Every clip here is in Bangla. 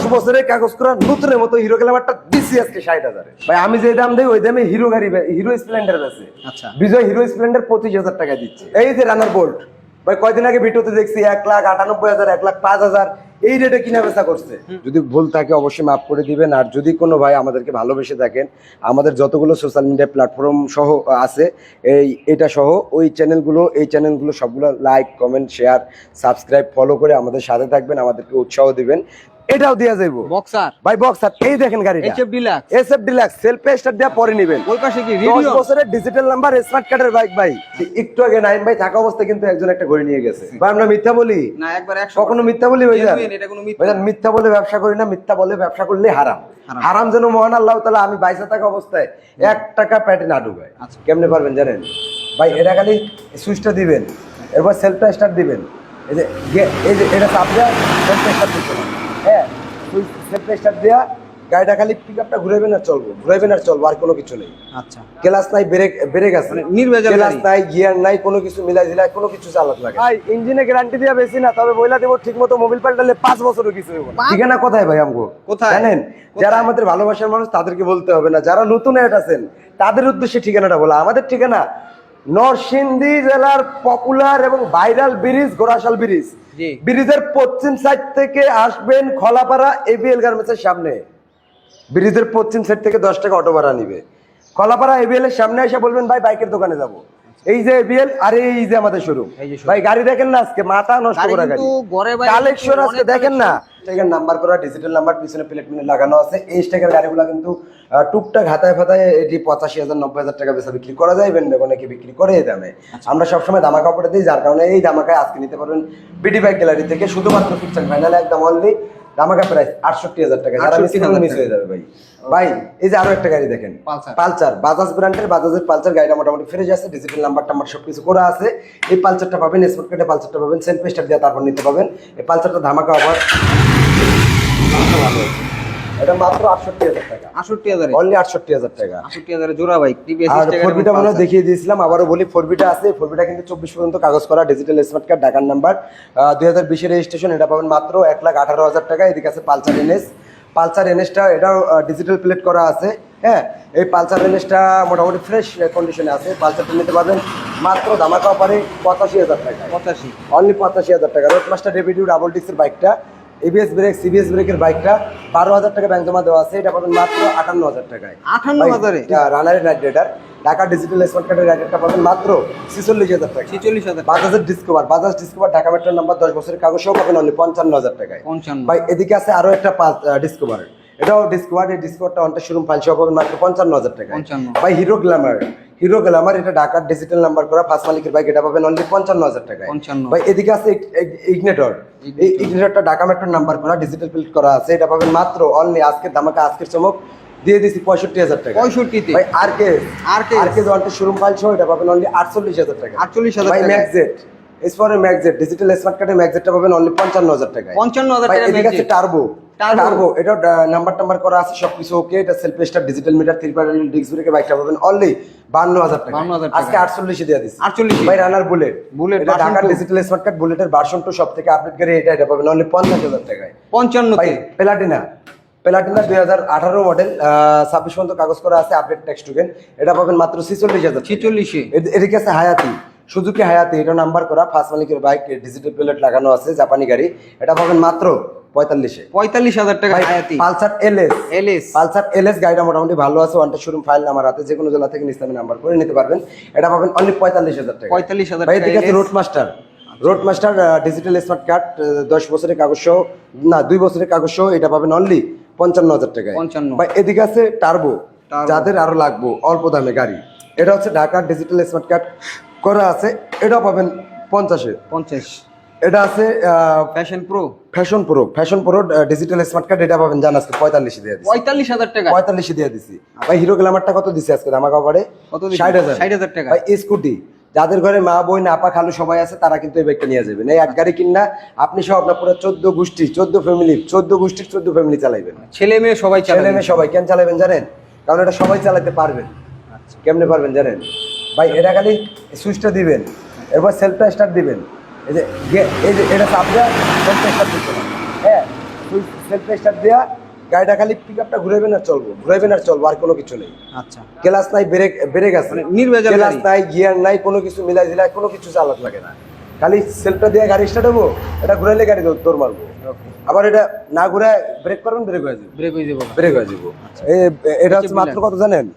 দশ বছরের কাগজ করা নতুনের মতো হিরো গ্ল্যামারটা দিচ্ছি আজকে ষাট হাজারে। ভাই আমি যে দাম দিই ওই দামে হিরো গাড়ি হিরো স্প্লেন্ডার আছে। আচ্ছা। বিজয় হিরো স্প্লেন্ডার পঁচিশ হাজার টাকা দিচ্ছে। এই যে রানার বোল্ট ভাই কয়দিন আগে ভিডিওতে দেখছি এক লাখ আটানব্বই হাজার এক লাখ পাঁচ হাজার এই রেটে কিনা বেচা করছে। যদি ভুল থাকে অবশ্যই মাফ করে দিবেন। আর যদি কোনো ভাই আমাদেরকে ভালোবেসে থাকেন আমাদের যতগুলো সোশ্যাল মিডিয়া প্ল্যাটফর্ম সহ আছে এই এটা সহ ওই চ্যানেলগুলো এই চ্যানেলগুলো সবগুলো like comment share subscribe follow করে আমাদের সাথে থাকবেন আমাদেরকে উৎসাহ দিবেন। এটাও দেওয়া যাইবো। বক্সার। ভাই বক্সার এই দেখেন গাড়িটা। HF Deluxe. SF Deluxe self start দেওয়া পরে নিবেন। ওই পাশে কি দশ রেডিও বছরের ডিজিটাল নাম্বার স্মার্ট কার্ডের বাইক ভাই। একটু আগে নাইম ভাই থাকা অবস্থায় কিন্তু একজন একটা ঘড়ি নিয়ে গেছে। ভাই আমরা মিথ্যা বলি? না একবার 100 কখনো মিথ্যা বলি ভাই এটা কোনো মিথ্যা। ভাইজান মিথ্যা বলে ব্যবসা করি না মিথ্যা বলে ব্যবসা করলে হারাম। হারাম। যেন মহান আল্লাহ তাআলা আমি বাইসা থাকা অবস্থায় এক টাকা প্যাটে না ঢুকায় আচ্ছা। কেমনে পারবেন জানেন? ভাই এটা খালি সুইচটা দিবেন এরপর সেলফটা স্টার্ট দিবেন। এই যে এই যে এটা চাপ দেওয়া সেলফটা স্টার্ট দিতে স্টার্ট দেওয়া গাড়িটা খালি পিক আপটা ঘুরাইবেন আর চলবো ঘুরাইবেন আর চলবো আর কোনো কিছু নেই। আচ্ছা। ক্লাস নাই ব্রেক ব্রেক আছে। মানে নির্ভেজাল ক্লাস নাই গিয়ার নাই কোনো কিছু মিলাই দিলাই কোনো কিছু চালাত লাগে ভাই ইঞ্জিনে গ্যারান্টি দিয়া বেশি না তবে বইলা দেবো ঠিক মতো মোবিল পাল্টালে পাঁচ বছরও কিছু হবে না। ঠিকানা কোথায় ভাই আমগো? কোথায়? জানেন? যারা আমাদের ভালোবাসার মানুষ তাদেরকে বলতে হবে না। যারা নতুন অ্যাড আছেন তাদের উদ্দেশ্যে ঠিকানাটা বলা। আমাদের ঠিকানা নরসিংদী জেলার পপুলার এবং ভাইরাল ব্রিজ গোরাশাল ব্রিজ। ব্রিজের পশ্চিম সাইড থেকে আসবেন খলাপাড়া এবিএল গার্মেন্টসের সামনে। ব্রিজের পশ্চিম সাইড থেকে দশ টাকা অটো ভাড়া নিবে। খলাপাড়া এবিএল এর সামনে এসে বলবেন, ভাই, বাইকের দোকানে যাব। এই যে এবিএল আর এই যে আমাদের শোরুম। ভাই গাড়ি দেখেন না আজকে মাথা নষ্ট গাড়ি করা কিন্তু গাড়ি। কালেকশন আজকে দেখেন না। এখানে নাম্বার করা ডিজিটাল নাম্বার পিছনে প্লেট মিনে লাগানো আছে। এই স্টেকের গাড়িগুলো কিন্তু টুকটাক হাতায় ফাতায় এটি পঁচাশি হাজার নব্বই হাজার টাকা বেচা বিক্রি করা যায়। ভেন্ডে অনেকে বিক্রি করে এই দামে। আচ্ছা। আমরা সবসময় দামা কাপড়ে দিই যার কারণে এই দামাকায় আজকে নিতে পারবেন বিডি বাইক গ্যালারি থেকে শুধুমাত্র ফিক্সড ফাইনাল একদম অনলি দামাকা প্রাইস আটষট্টি হাজার টাকা। যারা মিস 68,000 মিস হয়ে যাবে ভাই। ভাই এই যে আরও একটা গাড়ি দেখেন। পালসার। পালসার বাজাজ ব্র্যান্ডের বাজাজের পালচার গাড়ি মোটামুটি ফিরে আছে ডিজিটাল নাম্বার টাম্বার সবকিছু করা আছে। এই পালচারটা পাবেন স্পোর্ট কার্ডে পালসারটা পাবেন সেন্ট পেস্টার দিয়ে তারপর নিতে পাবেন এই পালচারটা ধামাকা অফার এটা মাত্র আটষট্টি হাজার টাকা। 68000 অনলি আটষট্টি হাজার টাকা। 68000 জোড়া বাইক টিভিএস আর ফোরবিটা মনে দেখিয়ে দিয়েছিলাম আবারও বলি ফোরবিটা আছে ফোরবিটা কিন্তু চব্বিশ পর্যন্ত কাগজ করা ডিজিটাল স্মার্ট কার্ড ঢাকার নাম্বার দুই হাজার রেজিস্ট্রেশন এটা পাবেন মাত্র টাকা এদিকে আছে পালসার এনএস। পালসার এনএসটা এটাও ডিজিটাল প্লেট করা আছে হ্যাঁ? এই পালসার এনএসটা মোটামুটি ফ্রেশ কন্ডিশনে আছে। পালসারটা নিতে পারবেন মাত্র ধামাকা অফারে পঁচাশি হাজার টাকা। 85 অনলি পঁচাশি হাজার টাকা। রোড মাস্টার ডেভিডিউ ডাবল ডিক্সের বাইকটা এবিএস ব্রেক সিবিএস ব্রেকের বাইকটা বারো হাজার টাকা ব্যাংক জমা দেওয়া আছে। এটা পাবেন মাত্র আটান্ন হাজার টাকায়। আটান্ন হাজারে? Runner Knight Rider Dhaka digital smart কার্ডের রাইডারটা পাবেন মাত্র ছেচল্লিশ হাজার টাকা। 46000 বাজাজের ডিসকভার বাজাজ ডিসকভার ঢাকা মেট্রোর নাম্বার দশ বছরের কাগজ সহ পাবেন অনলি পঞ্চান্ন হাজার টাকায়। 55 ভাই এদিকে আছে আরও একটা পাঁচ ডিসকভার এটাও ডিসকভার এই ডিসকভারটা অনটা শোরুম সহ পাবেন মাত্র পঞ্চান্ন হাজার টাকা 55 ভাই হিরো গ্ল্যামার হিরো গ্ল্যামার এটা ঢাকার ডিজিটাল নাম্বার করা ফার্স্ট মালিকের বাইক এটা পাবেন অনলি পঞ্চান্ন হাজার 55 ভাই এদিকে আছে ইগনেটর এই ইগনেটরটা ঢাকা মেট্রোর নাম্বার করা ডিজিটাল প্লেট করা আছে এটা পাবেন মাত্র অনলি আজকের দামাকা আজকের চমক। দিয়ে দিছি পঁয়ষট্টি হাজার টাকা 65 তে ভাই আর কে আর কে? আর কে ওয়ান্টেড শোরুম সহ এটা পাবেন অনলি আটচল্লিশ হাজার টাকা 48,000 ভাই টাকা। ম্যাকজেট এসপরে ম্যাকজেট ডিজিটাল স্মার্ট কার্ডে ম্যাকজেটটা পাবেন অনলি পঞ্চান্ন হাজার টাকা 55,000 ভাই টাকা এদিকে আছে টার্বো। টার্বো এটা নাম্বার টাম্বার করা আছে সবকিছু ওকে এটা self start digital meter three pedal disc ব্রেকের বাইকটা পাবেন অনলি বান্ন হাজার টাকা। আজকে আটচল্লিশে দিয়ে দিচ্ছি 48 ভাই রানার বুলেট এটা ঢাকার ডিজিটাল স্মার্ট কার্ড বুলেটের ভার্সন টু সব থেকে আপডেট করে এটা এটা পাবেন অনলি পঞ্চাশ হাজার টাকায়। 55 ভাই প্লাটিনা প্লাটিনা দুই হাজার আঠারো মডেল ছাব্বিশ পর্যন্ত কাগজ করা আছে আপডেট টেক্সট টুকেন এটা পাবেন মাত্র ছিচল্লিশ হাজার 46 এ এদিকে আছে হায়াতি। সুজুকি হায়াতি এটা নাম্বার করা ফার্স্ট মালিকের বাইক ডিজিটাল প্লেট লাগানো আছে জাপানি গাড়ি। এটা পাবেন মাত্র পঁয়তাল্লিশে। 45000 টাকা হায়াতি। Pulsar LS. LS. Pulsar LS গাড়িটা মোটামুটি ভালো আছে ওয়ানটা শোরুম ফাইল আমার হাতে যে কোনো জেলা থেকে ইসলামী নাম্বার করে নিতে পারবেন। এটা পাবেন অনলি পঁয়তাল্লিশ হাজার টাকা। 45,000 ভাই টাকা এদিকে আছে Road Master Road Master digital smart card দশ বছরের কাগজ সহ না দুই বছরের কাগজ সহ এটা পাবেন অনলি পঞ্চান্ন হাজার টাকায়। 55 ভাই এদিকে আছে টার্বো যাদের আরও লাগবো অল্প দামে গাড়ি। এটা হচ্ছে ঢাকার ডিজিটাল স্মার্ট কার্ড করা আছে এটাও পাবেন পঞ্চাশে। 50 এটা আছে Fashion Pro Fashion Pro Fashion Pro digital smart card এটা পাবেন জান আজকে পঁয়তাল্লিশে দিয়ে দিচ্ছি 45000 টাকা? পঁয়তাল্লিশে দিয়ে দিছি। ভাই হিরো গ্ল্যামারটা কত দিছি আজকে আমার কাপড়ে কত দিছি? ষাট হাজার। 60,000 টাকা। ভাই স্কুটি যাদের ঘরে মা বোন আপা খালু সবাই আছে তারা কিন্তু এই বাইকটা নিয়ে যাবেন। এই এক গাড়ি কিনা আপনি সব আপনার পুরো চোদ্দ গোষ্ঠী চোদ্দ ফ্যামিলি চোদ্দ গোষ্ঠীর চোদ্দ ফ্যামিলি চালাইবেন। ছেলে মেয়ে সবাই ছেলে মেয়ে সবাই কেন চালাবেন জানেন? কারণ এটা সবাই চালাতে পারবেন। আচ্ছা। কেমনে পারবেন জানেন? ভাই এটা খালি সুইচটা দিবেন এরপর সেলফটা স্টার্ট দিবেন। এই যে এই যে এটা চাপ দেওয়া সেলফটা স্টার্ট দিতে হবে। হ্যাঁ সেলফ স্টার্ট দেয়া গাড়িটা খালি পিক আপটা ঘুরাইবেন আর চলবো ঘুরাইবেন আর চলবো আর কোনো কিছু নেই। আচ্ছা। ক্লাস নাই ব্রেক ব্রেক আছে। মানে নির্ভেজাল ক্লাস নাই গিয়ার নাই কোনো কিছু মিলাই দিলাই কোনো কিছু চালাত লাগে না। খালি সেলফটা দিয়ে গাড়ি স্টার্ট হব এটা ঘুরাইলে গাড়ি দৌড় মারবো। আবার এটা না ঘুরে ব্রেক করবেন ব্রেক হয়ে যাবে। ব্রেক হয়ে যাব। ব্রেক হয়ে যাব। এ- এটা হচ্ছে মাত্র কত জানেন?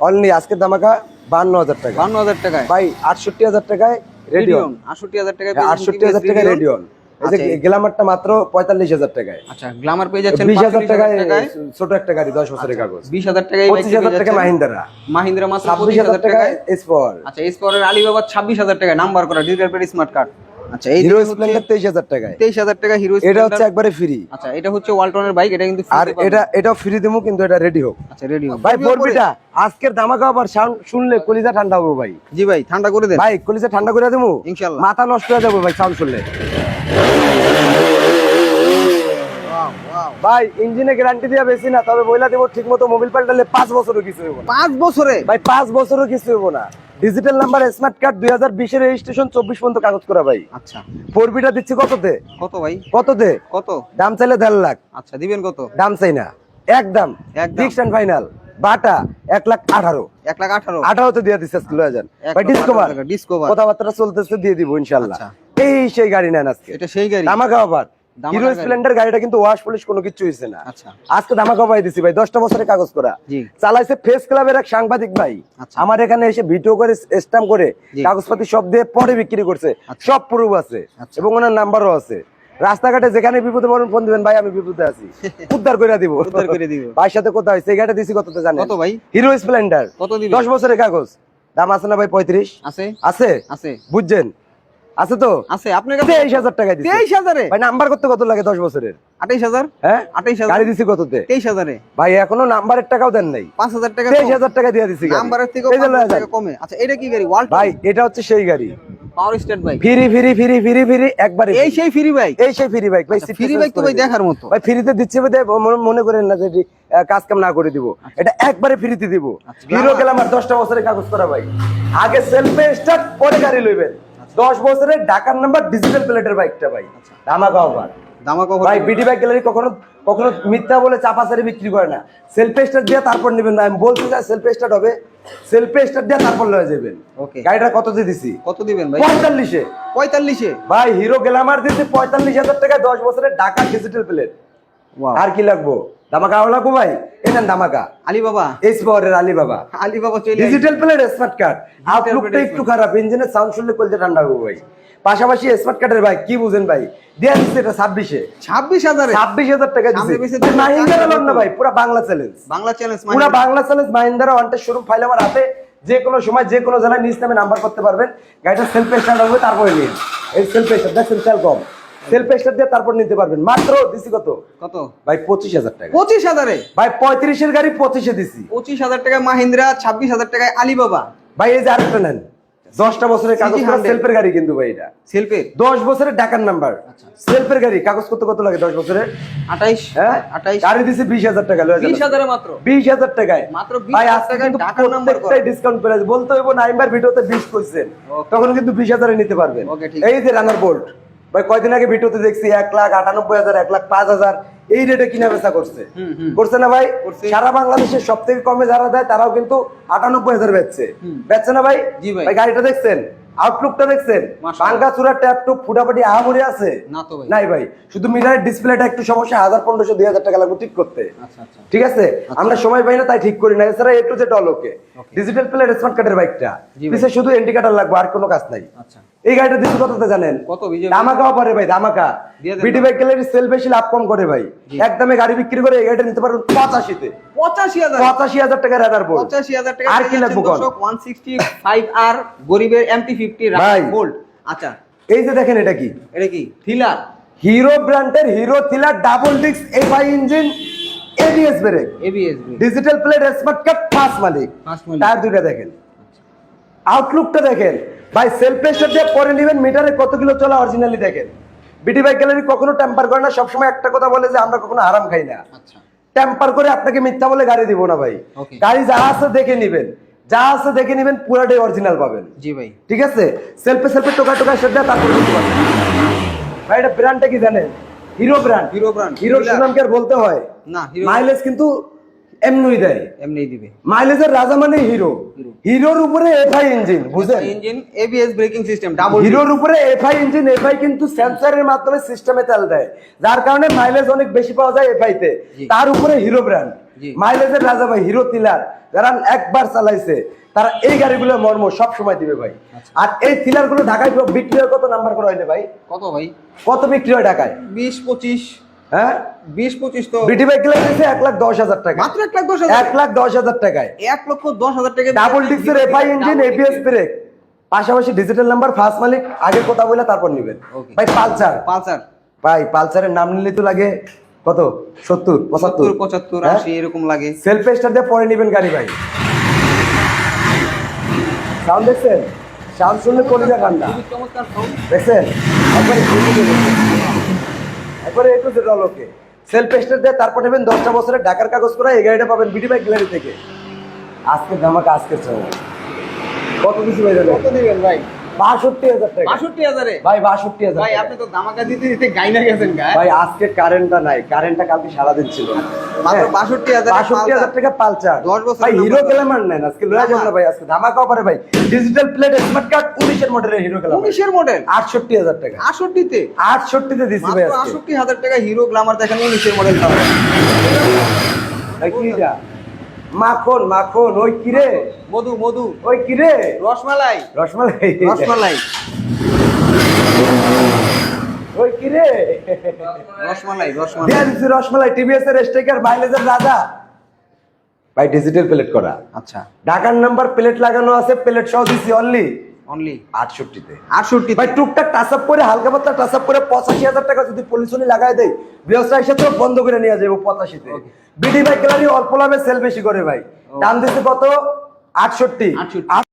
অনলি আজকের দামাকা বান্ন হাজার টাকা। বান্ন হাজার টাকায়। ভাই আটষট্টি হাজার টাকায় রেডিয়ন। রেডিয়ন আটষট্টি হাজার টাকায় আটষট্টি হাজার টাকায় রেডিয়ন। এই যে আচ্ছা। গ্লামারটা মাত্র পঁয়তাল্লিশ হাজার টাকায়। আচ্ছা গ্লামার পেয়ে যাচ্ছেন বিশ হাজার টাকায় টাকায়। ছোট একটা গাড়ি দশ বছরের কাগজ। বিশ হাজার টাকায় পঁচিশ হাজার টাকা মাহিন্দ্রা। মাহিন্দ্রা মাত্র ছাব্বিশ হাজার টাকায় আচ্ছা এসপরের আলিবাবা ছাব্বিশ হাজার টাকায় নাম্বার করা ডিজিটাল স্মার্ট কার্ড আচ্ছা এই হিরো স্প্লেন্ডার তেইশ হাজার টাকায়। তেইশ হাজার টাকা হিরো এটা হচ্ছে একবারে ফ্রি আচ্ছা এটা হচ্ছে ওয়ালটনের বাইক এটা কিন্তু আর এটা এটাও ফ্রি দেবো কিন্তু এটা রেডি হোক। আচ্ছা রেডি ভাই বলবিটা আজকের দামাকা আবার শুনলে কলিজা ঠান্ডা হবে ভাই। জি ভাই ঠান্ডা করে দেন। ভাই কলিজা ঠান্ডা করে দেবো? মাথা নষ্ট হয়ে যাবে ভাই সাউন্ড শুনলে। ভাই ইঞ্জিনে গ্যারান্টি দিয়ে বেশি না তবে বইলা দেবো ঠিক মতো মোবাইল পাল্টালে পাঁচ বছরও কিছু হইব পাঁচ বছরে? ভাই পাঁচ বছরও কিছু হইব না। ডিজিটাল নাম্বার স্মার্ট কার্ড দুই হাজার বিশের রেজিস্ট্রেশন চব্বিশ পর্যন্ত কাগজ করা ভাই। আচ্ছা। ফোরবিটা দিচ্ছি কততে? কত ভাই? কততে কত? দাম চাইলে দেড় লাখ। আচ্ছা দিবেন কত? দাম চাই না। একদম। একদম। ফিক্সড এন্ড ফাইনাল বাটা এক লাখ আঠারো। এক লাখ আঠারো। আঠারোতে দিয়ে দিচ্ছে লয়ে যান। Discover Discover. কথাবার্তা চলতেছে দিয়ে দিব ইনশাল্লাহ। আচ্ছা। এই সেই গাড়ি নেন আজকে। এটা সেই গাড়ি। অফার ধামাকা হিরো স্প্লেন্ডার গাড়িটা কিন্তু ওয়াশ পলিশ কোনো কিছু হয়েছে না। আচ্ছা। আজকে ধামাকা পাই দিছি ভাই দশটা বছরের কাগজ করা। চালাইছে ফেস ক্লাবের এক সাংবাদিক ভাই। আচ্ছা। আমার এখানে এসে ভিডিও করে স্ট্যাম্প করে কাগজপাতি সব দিয়ে পরে বিক্রি করছে। আচ্ছা। সব প্রুফ আছে। আচ্ছা। এবং ওনার নাম্বারও আছে। রাস্তাঘাটে যেখানে বিপদে পড়বেন ফোন দিবেন ভাই আমি বিপদে আছি। উদ্ধার করে দিব। উদ্ধার করে দিব। ভাইয়ের সাথে কথা হয়েছে এই গাড়িটা দিছি কততে জানেন? কত ভাই? Hero Splendor. কত দিবেন দশ বছরের কাগজ। দাম আছে না ভাই পঁয়ত্রিশ? আছে। আছে? আছে। বুঝছেন? আছে তো? আছে আপনার কাছে তেইশ হাজার টাকা দিচ্ছে তেইশ হাজারে? ভাই নাম্বার করতে কত লাগে দশ বছরের? আঠাইশ হাজার? হ্যাঁ? আঠাইশ হাজার। গাড়ি দিছি কততে? তেইশ হাজারে। ভাই এখনও নাম্বারের টাকাও দেন নাই। পাঁচ হাজার টাকা তেইশ হাজার টাকা দিয়ে দিছি নাম্বারের থেকে এই যে লয়ে যান। টাকা কমে। আচ্ছা এটা কি গাড়ি? ওয়ার্ল্ড ভাই এটা হচ্ছে সেই গাড়ি। পাওয়ার স্টেট বাইক ফিরি ফিরি ফিরি ফিরি ফিরি একবারে এই সেই ফ্রি বাইক এই সেই ফ্রি বাইক ভাই ফ্রি বাইক তো ভাই দেখার মতো। ভাই ফ্রিতে দিচ্ছে মনে- করেন না যে কাজ কাম না করে দিব। এটা একবারে ফ্রিতে দিব। আচ্ছা, হিরো গেলাম আর দশটা বছরের কাগজ করা ভাই। আগে সেলফে স্টার্ট পরে গাড়ি লইবেন। দশ বছরের ঢাকার নাম্বার ডিজিটাল প্লেটের বাইকটা ভাই। ধামাকা অফার দামা কভার ভাই বিডি বাইক গ্যালারি কখনো কখনো মিথ্যা বলে বিক্রি করে না। সেলফে দিয়ে তারপর নেবেন না আমি বলতে চাই সেলফে স্টার্ট হবে। সেলফে দিয়ে তারপর লয়ে যাবেন। ওকে। গাড়িটা কত দিয়ে দিছি? কত দিবেন ভাই? ভাই হিরো গ্ল্যামার টাকায় দশ বছরের ঢাকা ডিজিটাল প্লেট আর কি লাগবো? ভাই? দামাকা আলিবাবা। এইচ পাওয়ারের আলী বাবা আলিবাবা চলে ডিজিটাল প্লেট স্মার্ট কার্ড আউটলুকটা একটু খারাপ ইঞ্জিনের সাউন্ড শুনলে ঠান্ডা হবে ভাই। পাশাপাশি স্মার্ট কার্ডের ভাই কি বুঝেন ভাই? দেয়া দিচ্ছে এটা ছাব্বিশে। ছাব্বিশ হাজারে? ছাব্বিশ হাজার টাকা দিচ্ছে মাহিন্দ্রা লোন না ভাই পুরো বাংলা চ্যালেঞ্জ বাংলা চ্যালেঞ্জ পুরো Bangla challenge Mahindra wanted showroom file আমার হাতে। যে কোনো সময় যে কোনো জেলায় নিজ নামে নাম্বার করতে পারবেন। গাড়িটা সেলফ স্টার্ট হবে তারপরে নিন এই সেলফ স্টার্ট দেখছেন তেল কম সেলফ স্টার্ট দিয়ে তারপর নিতে পারবেন। মাত্র দিছি কত? কত? ভাই পঁচিশ হাজার টাকা। পঁচিশ হাজারে? ভাই পঁয়ত্রিশের গাড়ি পঁচিশে দিছি। পঁচিশ হাজার টাকায় মাহিন্দ্রা ছাব্বিশ হাজার টাকায় আলিবাবা। ভাই এই যে আরেকটা নেন। দশটা বছরের কাগজ CG করা 100 সেলফের গাড়ি কিন্তু ভাই এটা। সেলফের দশ বছরের ডাকার নাম্বার। আচ্ছা। সেলফের গাড়ি কাগজ কত কত লাগে দশ বছরের? আঠাইশ হ্যাঁ? আঠাইশ। গাড়ি দিছি বিশ হাজার টাকা বিশ হাজারে মাত্র? বিশ হাজার টাকায়। মাত্র ভাই আজকে কিন্তু ঢাকার নাম্বার করা। প্রত্যেকটাই ডিসকাউন্ট পেয়ে বলতে হইব নাইমবার ভিডিওতে বিশ করছেন। তখন কিন্তু বিশ হাজারে নিতে পারবেন। এই যে রানার বোল্ট ভাই কয়দিন আগে ভিডিওতে দেখছি এক লাখ আটানব্বই হাজার এক লাখ পাঁচ হাজার। এই রেটে কিনা বেচা করছে। করছে না ভাই? করছে। সারা বাংলাদেশের সব থেকে কমে যারা দেয় তারাও কিন্তু আটানব্বই হাজার বেচছে। বেচছে না ভাই? জি ভাই। ভাই গাড়িটা দেখছেন? আউটলুকটা দেখছেন। ট্যাপ টুপ ফুটাফুটি আহামরি আছে? না তো ভাই। নাই ভাই। শুধু মিটারের ডিসপ্লেটা একটু সমস্যা হাজার পনেরোশো দুই হাজার টাকা লাগবে ঠিক করতে। আচ্ছা আচ্ছা। ঠিক আছে? আমরা সময় পাই না তাই ঠিক করি না। এছাড়া ডিজিটাল প্লেট স্মার্ট কার্ডের বাইকটা। পিছে শুধু ইন্ডিকেটার লাগবে আর কোনো কাজ নাই। আচ্ছা। এই গাড়িটা দিচ্ছি কততে জানেন? ধামাকা পারে ভাই ধামাকা। বিডি না। বাইক গ্যালারি সেল বেশি লাভ কম করে ভাই। একদমে গাড়ি বিক্রি করে এই গাড়িটা নিতে পারবেন পঁচাশিতে। পঁচাশি হাজার। পঁচাশি হাজার টাকা রাডার বোর্ড পঁচাশি হাজার টাকা আর কি লাগবে কোন? ওয়ান সিক্সটি ফাইভ আর গরিবের এমটি ফিফটি ভাই। আচ্ছা। এই যে দেখেন এটা কি? এটা কি? থ্রিলার হিরো ব্র্যান্ডের হিরো থিলার ডাবল ডিক্স FI engine ABS brake ABS digital plate smart card পাঁচ মালিক First দুইটা দেখেন। আউটলুকটা দেখেন। ভাই সেলফ প্রেসার দিয়ে পরে নেবেন মিটারে কত কিলো চলা অরিজিনালি দেখেন। বিটি বাইক গ্যালারি কখনো টেম্পার করে না সবসময় একটা কথা বলে যে আমরা কখনো আরাম খাই না। আচ্ছা। টেম্পার করে আপনাকে মিথ্যা বলে গাড়ি দিব না ভাই। গাড়ি যা আছে দেখে নিবেন। যা আছে দেখে নেবেন পুরাটাই অরিজিনাল পাবেন। জি ভাই। ঠিক আছে? সেলফে সেলফে টোকা টোকা সেট দেয় তারপর ভাই এটা ব্র্যান্ডটা কি জানেন? Hero brand Hero brand Hero সুনাম কি আর বলতে হয়? না হিরো মাইলেজ কিন্তু এমনি দেয়। এমনি দিবে। মাইলেজের রাজা মানে হিরো। হিরোর উপরে FI engine engine ABS braking system double হিরোর উপরে এফআই ইঞ্জিন এফআই কিন্তু সেন্সরের মাধ্যমে সিস্টেমে তেল দেয়। যার কারণে মাইলেজ অনেক বেশি পাওয়া যায় এফআই তে। তার উপরে হিরো ব্র্যান্ড মাইলেজের রাজা ভাই হিরো তিলার যারা একবার চালাইছে তারা এই গাড়িগুলো মর্ম সব সময় দিবে ভাই। আচ্ছা। আর এই থ্রিলারগুলো ঢাকায় বিক্রি হয় কত? নাম্বার করে হইলে ভাই। কত ভাই? কত বিক্রি হয় ঢাকায়? বিশ পঁচিশ। হ্যাঁ? বিশ পঁচিশ তো। বিটি বাইক দিয়েছে এক লাখ দশ হাজার টাকা মাত্র এক লাখ দশ হাজার? এক লাখ দশ হাজার টাকায়। এক লক্ষ দশ হাজার টাকা ডাবল ডিক্সের এফআই ইঞ্জিন এবিএস ব্রেক পাশাপাশি ডিজিটাল নাম্বার ফার্স্ট মালিক আগে কথা বলে তারপর নেবেন. ভাই পালসার। পালসার। ভাই পালসারের নাম নিলে তো লাগে কত? সত্তর পঁচাত্তর। পঁচাত্তর হ্যাঁ? আশি এরকম লাগে। সেলফ স্টার দিয়ে পরে নেবেন গাড়ি ভাই। সাউন্ড দেখছেন? সাউন্ড শুনলে দেখছেন? একবারে একবারে একটু যেটা লোকে সেলফ স্টার দিয়ে তারপর নেবেন দশটা বছরের ঢাকার কাগজ করা, এই গাড়িটা পাবেন বিডি বাইক গ্যালারি থেকে। আজকের ধামাকা, আজকের সময় কত কিছু হয়ে যাবে কত দিবেন ভাই? বাষট্টি হাজার টাকা। বাষট্টি হাজারে? ভাই বাষট্টি হাজার ভাই আপনি তো দামাকা দিতে দিতে গাইনা গেছেন ভাই আজকে কারেন্টটা নাই। কারেন্টটা কালকে সারাদিন ছিল। মাত্র হ্যাঁ। 62,000 বাষট্টি হাজার টাকা পালচার দশ বছরের ভাই হিরো। গ্ল্যামার নেন আজকে লয়া যাবেন না ভাই আজকে ধামাকা অফারে ভাই। ডিজিটাল প্লেট স্মার্ট কার্ড উনিশের মডেলের হিরো গ্ল্যামার উনিশের মডেল আটষট্টি হাজার টাকা। আষট্টিতে আটষট্টিতে দিচ্ছি ভাই আষট্টি হাজার টাকা হিরো গ্লামার দেখেন উনিশের মডেল ভাই কি যা? মাখন মাখন ওই কিরে মধু মধু। ওই কিরে রসমালাই। রসমালাই। রসমালাই। ওই কিরে রসমালাই রসমালাই। রসমালাই টিভিএস এর স্টেকার মাইলেজের রাজা। ভাই ডিজিটাল প্লেট করা। আচ্ছা। ঢাকার নাম্বার প্লেট লাগানো আছে প্লেট সহ দিছি অনলি অনলি আটষট্টিতে। আটষট্টি ভাই টুকটাক টাচ আপ করে হালকা পাতলা টাচ আপ করে পঁচাশি হাজার টাকা যদি পলিশনি লাগাই দেয় ব্যবসায়ীর হিসেবে বন্ধ করে নিয়ে যাব পঁচাশিতে। বিডি বাইক গ্যালারি অল্প লাভে সেল বেশি করে ভাই। দাম দিচ্ছে কত? আটষট্টি। 68